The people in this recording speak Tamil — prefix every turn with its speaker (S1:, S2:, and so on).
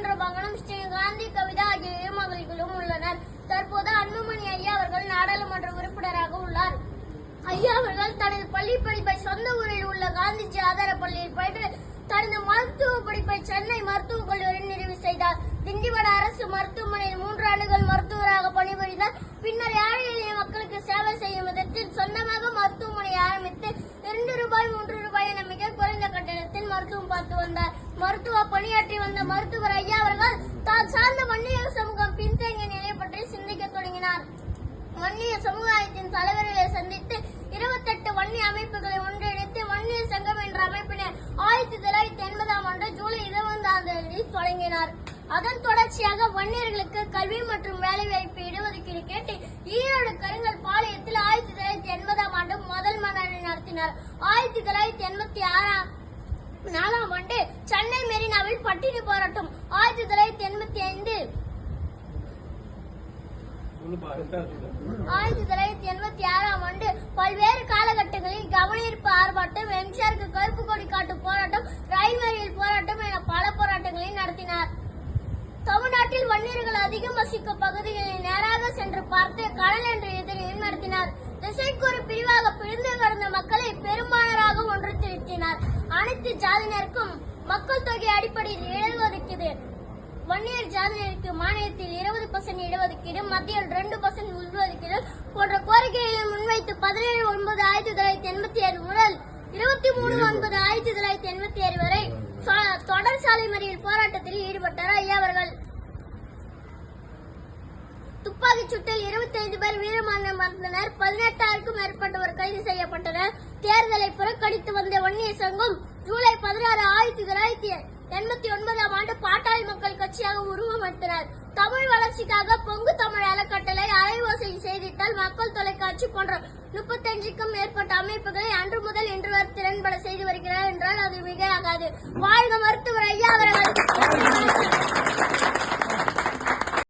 S1: என்ற மகனும் ஸ்ரீ காந்தி கவிதா ஆகிய இரு மகள்களும் உள்ளனர். தற்போது அன்புமணி ஐயா அவர்கள் நாடாளுமன்ற உறுப்பினராக உள்ளார். ஐயா அவர்கள் தனது பள்ளி படிப்பை சொந்த ஊரில் உள்ள காந்திஜி ஆதார பள்ளியில் பயின்று தனது மருத்துவ படிப்பை சென்னை மருத்துவக் கல்லூரியில் நிறைவு செய்தார். திண்டிவன அரசு மருத்துவமனையில் மூன்று ஆண்டுகள் மருத்துவராக பணிபுரிந்தார். பின்னர் ஏழை எளிய மக்களுக்கு சேவை செய்யும் விதத்தில் சொந்தமாக மருத்துவமனை ஆரம்பித்து இரண்டு ரூபாய் மூன்று ரூபாய் என மிக குறைந்த கட்டணத்தில் மருத்துவம் பார்த்து வந்தார். மருத்துவ பணியாற்றி வந்த மருத்துவர் ஐயா அவர்கள் தான் சார்ந்த வன்னிய சமூகம் பின்தங்கிய நிலை பற்றி சிந்திக்க தொடங்கினார். வன்னிய சமுதாயத்தின் தலைவர்களை சந்தித்து இருபத்தெட்டு வன்னிய அமைப்புகளை ஒன்றிணைத்து வன்னிய சங்கம் என்ற அமைப்பினை ஆயிரத்தி தொள்ளாயிரத்தி எண்பதாம் ஆண்டு ஜூலை இருபதாம் தேதி தொடங்கினார். அதன் தொடர்ச்சியாக வன்னியர்களுக்கு கல்வி மற்றும் வேலைவாய்ப்பு இடஒதுக்கீடு கேட்டு ஈரோடு கருங்கல் பாளையத்தில் ஆயிரத்தி தொள்ளாயிரத்தி எண்பதாம் ஆண்டு முதல் மாநாடு நடத்தினார். ஆயிரத்தி தொள்ளாயிரத்தி எண்பத்தி ஆறு சென்னை மெரினாவில் பட்டினி போராட்டம் ஆயிரத்தி தொள்ளாயிரத்தி எண்பத்தி ஐந்து. ஆயிரத்தி தொள்ளாயிரத்தி எண்பத்தி ஆறாம் ஆண்டு பல்வேறு காலகட்டங்களில் கவனீர்ப்பு ஆர்ப்பாட்டம் எம்ஜிஆருக்கு கருப்பு கொடி காட்டும் போராட்டம் ரயில் வரியில் போராட்டம் என பல போராட்டங்களை நடத்தினார். தமிழ்நாட்டில் வன்னியர்கள் அதிகம் வசிக்கும் பகுதிகளில் நேராக சென்று பார்த்து கடல் என்ற எதிரையும் நடத்தினார். திசைக்கூறு பிரிவாக பிரிந்து கடந்த மக்களை பெரும்பாலராக ஒன்று திரட்டினார் அனைத்து ஜாதியினருக்கும் மக்கள் தொகை அடிப்படையில் இடஒதுக்கீடு வன்னியர் ஜாதியினருக்கு மானியத்தில் இருபது பர்சன்ட் இடஒதுக்கீடு மத்தியில் ரெண்டு பர்சன்ட் உள்ஒதுக்கீடு போன்ற கோரிக்கைகளை முன்வைத்து பதினேழு ஒன்பது ஆயிரத்தி தொள்ளாயிரத்தி எண்பத்தி ஏழு முதல் இருபத்தி மூணு ஒன்பது ஆயிரத்தி தொள்ளாயிரத்தி எண்பத்தி ஏழு வரை தொடர் சாலை மறியல் போராட்டத்தில் ஈடுபட்டார் ஐயா அவர்கள். துப்பாக்கிச் சூட்டில் 25 பேர் வீரமரணம் அடைந்தனர். பதினெட்டாயிரக்கும் மேற்பட்டவர் கைது செய்யப்பட்டனர். தேர்தலை புறக்கணித்து வந்த வன்னிய சங்கம் ஜூலை பதினாறு ஆயிரத்தி தொள்ளாயிரத்தி எண்பத்தி ஒன்பதாம் ஆண்டு பாட்டாளி மக்கள் கட்சியாக உருவமெடுத்தனர் தமிழ் வளர்ச்சிக்காக பொங்கு தமிழ் அறக்கட்டளை அலைவோசை செய்தித்தாள் மக்கள் தொலைக்காட்சி போன்ற முப்பத்தஞ்சுக்கும் மேற்பட்ட அமைப்புகளை அன்று முதல் இன்று வரை திறன்பட செய்து வருகிறார் என்றால் அது மிகையாகாது. வாழ்க மருத்துவர் ஐயா